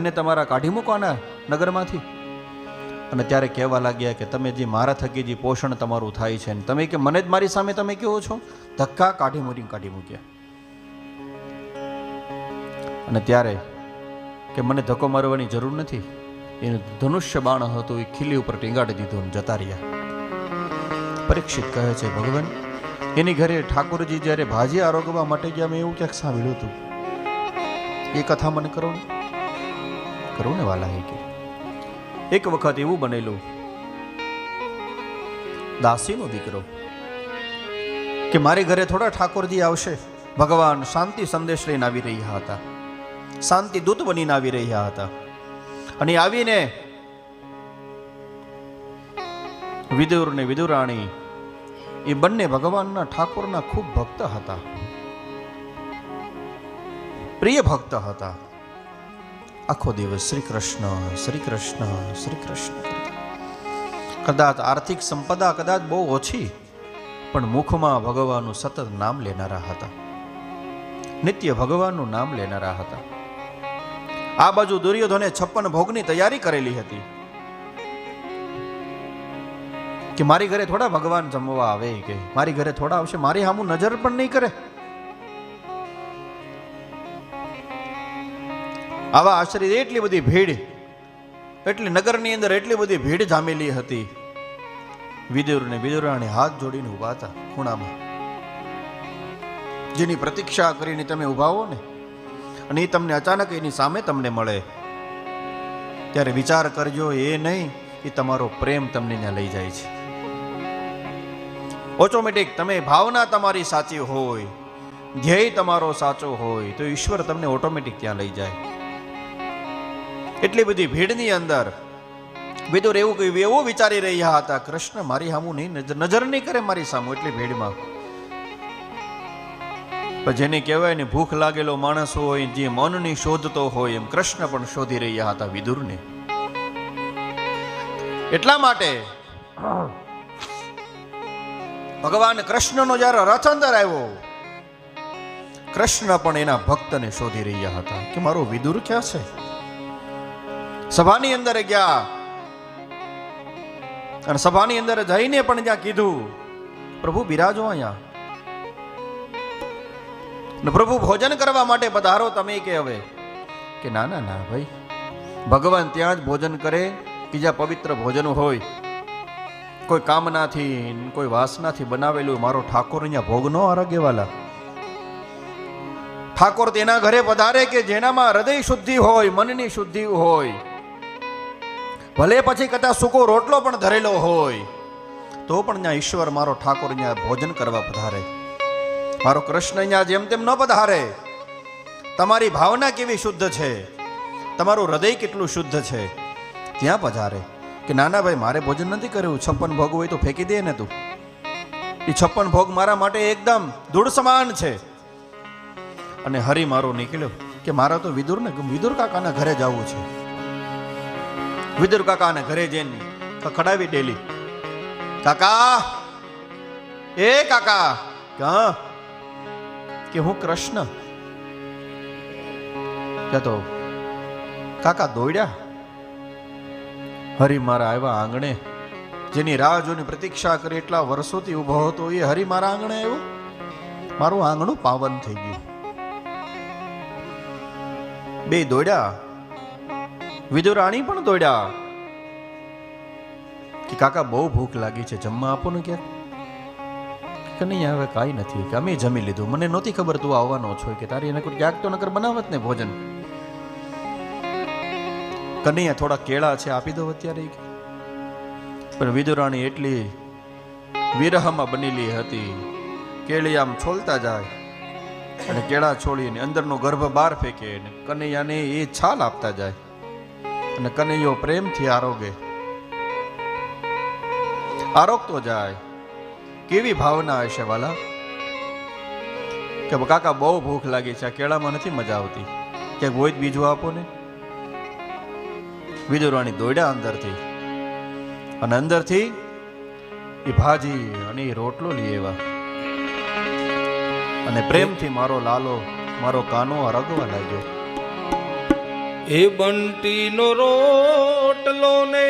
ધનને તમારા કાઢી મૂકવાના નગરમાંથી. અને ત્યારે કહેવા લાગ્યા કે તમે જે મારા થકી જે પોષણ તમારું થાય છે તમે કે મને જ મારી સામે તમે કેવો છો? ધક્કા કાઢી મૂકી કાઢી મૂક્યા. અને ત્યારે કે મને ધક્કો મારવાની જરૂર નથી. એનું ધનુષ્ય બાણ હતું, એ ખીલી ઉપર ટીંગાડી દીધું જતા રહ્યા. પરીક્ષિત કહે છે, ભગવાન, એની ઘરે ઠાકોરજી જ્યારે ભાજી આરોગવા માટે ગયા, મેં એવું ક્યાંક સાંભળ્યું હતું. એ કથા મને કરો ને. કરું ને વાલા કે? એક વખત એવું બનેલું. દાસીનો દીકરો, કે મારી ઘરે થોડા ઠાકોરજી આવશે. ભગવાન શાંતિ સંદેશ લઈને આવી રહ્યા હતા. શાંતિ દૂત બનીને આવી રહ્યા હતા. અને આવીને વિદુર ને વિદુરાણી, એ બંને ભગવાનના ઠાકોરના ખૂબ ભક્ત હતા. પ્રિય ભક્ત હતા. આખો દિવસ શ્રી કૃષ્ણ શ્રી કૃષ્ણ શ્રી કૃષ્ણ. કદાચ આર્થિક સંપદા કદાચ બહુ ઓછી, પણ મુખમાં ભગવાનનું સતત નામ લેનારા હતા. નિત્ય ભગવાનનું નામ લેનારા હતા. આ બાજુ દુર્યોધને છપ્પન ભોગની તૈયારી કરેલી હતી. કે મારી ઘરે થોડા ભગવાન જમવા આવે કે મારી ઘરે થોડા આવશે, મારી સામું નજર પણ નહીં કરે. આવા આશ્રિત એટલી બધી ભીડ, એટલી નગરની અંદર એટલી બધી ભીડ જામેલી હતી. વિદુર ને વિદુરાણી હાથ જોડીને ઊભા હતા ખૂણામાં. જેની પ્રતીક્ષા કરીને તમે ઊભા હો ને, અને એ તમને અચાનક એની સામે તમને મળે. ત્યારે વિચાર કરજો, એ નહીં, એ તમારો પ્રેમ તમને ત્યાં લઈ જાય છે. ઓટોમેટિક તમે ભાવના તમારી સાચી હોય, ધ્યેય તમારો સાચો હોય, તો ઈશ્વર તમને ઓટોમેટિક ત્યાં લઈ જાય. એટલી બધી ભીડની અંદર વિદુર એવું કહ્યું એવું વિચારી રહ્યા હતા, કૃષ્ણ, મારી સામું નહીં નજર નહીં કરે મારી સામું એટલી ભીડમાં. પણ જેને કહેવાય ને, ભૂખ લાગેલો માણસ હોય, જે મનની શોધતો હોય, એમ કૃષ્ણ પણ શોધી રહ્યા હતા વિદુરને. એટલા માટે ભગવાન કૃષ્ણનો જ્યારે રથ અંદર આવ્યો, કૃષ્ણ પણ એના ભક્તને શોધી રહ્યા હતા કે, મારો વિદુર ક્યાં છે? સભાની અંદર ગયા. અને સભાની અંદર જઈને પણ ત્યાં કીધું, પ્રભુ, બિરાજો અહીંયા. ને પ્રભુ, ભોજન કરવા માટે પધારો તમે કે હવે? કે ના ના ના, ભાઈ. ભગવાન ત્યાં જ ભોજન કરે કે જ્યાં પવિત્ર ભોજન હોય. કોઈ કામનાથી કોઈ વાસનાથી બનાવેલું મારો ઠાકોર અહીંયા ભોગ નો આરોગ્યવાલા ઠાકોર તેના ઘરે પધારે કે જેનામાં હૃદય શુદ્ધિ હોય, મનની શુદ્ધિ હોય. ભલે પછી કદાચ સૂકો રોટલો પણ ધરેલો હોય, તો પણ ત્યાં ઈશ્વર મારો ઠાકોર અહીંયા ભોજન કરવા પધારે. મારો કૃષ્ણ અહીંયા જેમ તેમ ન પધારે. તમારી ભાવના કેવી શુદ્ધ છે? તમારું હૃદય કેટલું શુદ્ધ છે? ત્યાં પધારે. કે નાના ભાઈ, મારે ભોજન નથી કર્યું, છપ્પન ભોગ હોય તો ફેંકી દે ને તું. એ છપ્પન ભોગ મારા માટે એકદમ ધૂળ સમાન છે. અને હરી મારો નીકળ્યો કે મારા તો વિદુર ને વિદુર કાકાના ઘરે જવું છે. વિદુર કાકાના ઘરે જઈને ખડાવી ડેલી. કાકા! એ કાકા! કા કે હું કૃષ્ણ? કે કાકા દોડ્યા? હરી મારા આવ્યા આંગણે. જેની રાહ જોની પ્રતીક્ષા કરી એટલા વર્ષોથી ઊભો હતો, એ હરી મારા આંગણે આવ્યો. મારું આંગણું પાવન થઈ ગયું. બે દોડ્યા. વિદુરાણી પણ દોડ્યા. કે કાકા, બહુ ભૂખ લાગી છે, જમવા આપો ને ક્યાંક? કે નહીં, હવે કાંઈ નથી. કે અમે જમી લીધું. મને નહોતી ખબર તું આવવાનો છો કે તારી એને કોઈ ક્યાંક તો નકર બનાવત ને ભોજન? કનૈયા થોડા કેળા છે, આપી દો અત્યારે. પણ વિદુરાણી એટલી વિરહમાં બનેલી હતી. કેળી આમ છોલતા જાય અને કેળા છોડીને અંદરનો ગર્ભ બહાર ફેંકે અને કનૈયાને એ છાલ આપતા જાય. અને કનૈયો પ્રેમથી આરોગે. આરોગતો જાય. કેવી ભાવના હશે વાલા? કે કાકા બહુ ભૂખ લાગી છે, આ કેળામાં નથી મજા આવતી. કે કોઈ બીજું આપો ને. વિદુરાણી દોડ્યા અંદરથી. અને અંદરથી એ ભાજી અને એ રોટલો લઈ એવા અને પ્રેમથી મારો લાલો, મારો કાનો અરગવા લાગ્યો. એ બંટીનો રોટલો ને.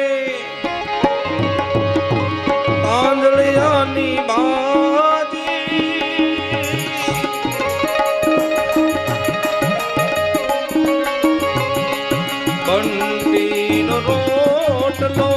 તાંદળિયાની ભાજી બંટીનો રોટલો